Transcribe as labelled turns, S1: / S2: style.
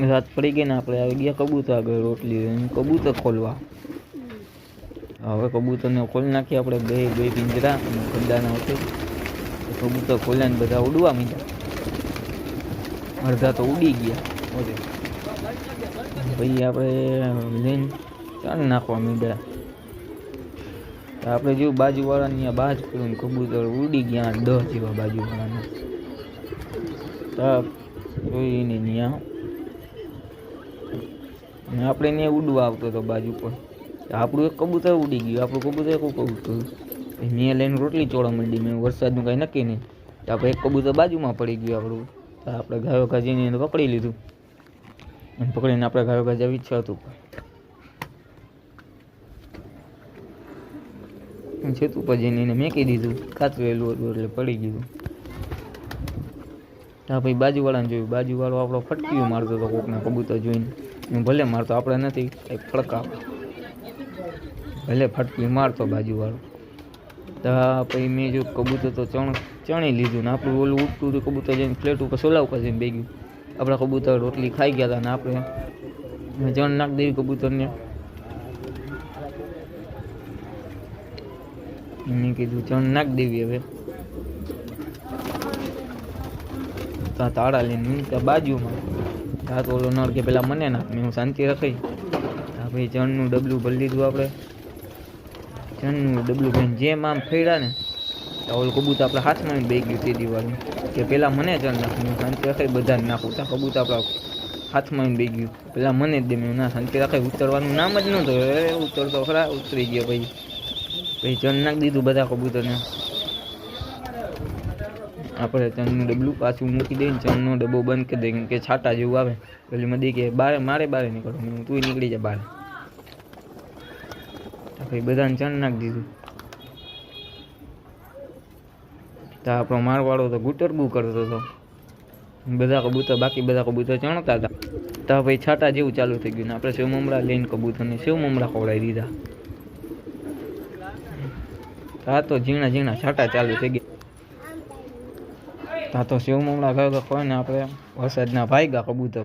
S1: રાત પડી ગઈ ને આપણે આવી ગયા કબૂતર આગળ રોટલી કબૂતર ખોલવા. હવે કબૂતરને ખોલી નાખીએ આપણે બે બે પિંજરા અને ગંદાના કબૂતર ખોલ્યા ને બધા ઉડવા માંડ્યા. અડધા તો ઉડી ગયા. ઓકે. પછી આપણે લઈને ચાલ નાખવા માંડ્યા. આપણે જેવું બાજુવાળાની બાજ કર્યું કબૂતર ઉડી ગયા દસ જેવા બાજુવાળાના. તો જોઈને ત્યાં આપણે ત્યાં ઉડવા આવતો હતો બાજુ પર આપણું એક કબૂતર ઉડી ગયું, આપણું કબૂતર એક કબૂતર મેં લઈને રોટલી ચોળા માંડી મેં વરસાદનું કાંઈ નક્કી નહીં. તો આપણે એક કબૂતર બાજુમાં પડી ગયું આપણું. તો આપણે ગાયો ગાજીને એને પકડી લીધું. અને પકડીને આપણે ગાયો ગાજા ઈચ્છા હતું છેતું જઈને એને મેકી દીધું. કાચવેલું હતું એટલે પડી ગયું. હા ભાઈ બાજુવાળાને જોયું. બાજુવાળો આપણો ફટકીઓ મારતો હતો કોકને કબૂતર જોઈને. ભલે મારતો, આપણે નથી. કંઈક ફડકા ભલે ફટકી મારતો બાજુવાળો. તો પછી મેં જો કબૂતર તો ચણ ચણી લીધું ને આપણું ઓલું ઉઠતું હતું કબૂતર જઈને પ્લેટ ઉપર સોલા ઉપર જઈને બેગ્યું. આપણા કબૂતર રોટલી ખાઈ ગયા હતા ને આપણે. ચણ નાખી દેવી કબૂતરને. મેં કીધું ચણ નાખી દેવી હવે. ત્યાં તાળા લઈને હું ત્યાં બાજુમાં. ત્યાં તો ઓલો નળ કે પેલા મને નાખ હું શાંતિ રખાઈ. ત્યાં ભાઈ જણનું ડબલું ભરી લીધું આપણે. જણનું ડબલું ભાઈ જેમ આમ ફેર્યા ને તો ઓલું કબૂતર આપણા હાથમાં બે ગયું તે દિવાળી કે પેલા મને ચણ નાખ, મેં શાંતિ રખાઈ, બધાને નાખું. ત્યાં કબૂતર આપણા હાથમાં બે ગયું. પેલા મને જ દે, મેં ના શાંતિ રખાઈ, ઉતરવાનું નામ જ નહોતું. ઉતરતો ખરા, ઉતરી ગયો ભાઈ પછી ચણ નાખી દીધું બધા કબૂતરને. આપણે ચણનું ડબલું પાછું મૂકી દઈને ચણનો ડબ્બો બંધ કરી દઈએ કે છાટા જેવું આવે. પેલી મદી કે બારે, મારે બારે નીકળો. તું નીકળી જાય બહાર તો પછી બધાને ચણ નાખી દીધું. તો આપણો મારવાળો તો ગુટર ગુટરગું કરતો હતો. બધા કબૂતર, બાકી બધા કબૂતર ચણતા હતા. તો પછી છાટા જેવું ચાલુ થઈ ગયું આપણે સેવ મમરા લઈને કબૂતરને સેવ મમરા ખવડાવી દીધા. આ તો ઝીણા ઝીણા છાટા ચાલુ થઈ ગયા. ત્યાં તો સેવ મમરા ગયો તો કોઈ ને આપણે વરસાદના ભાઈ ગયા કબૂતર.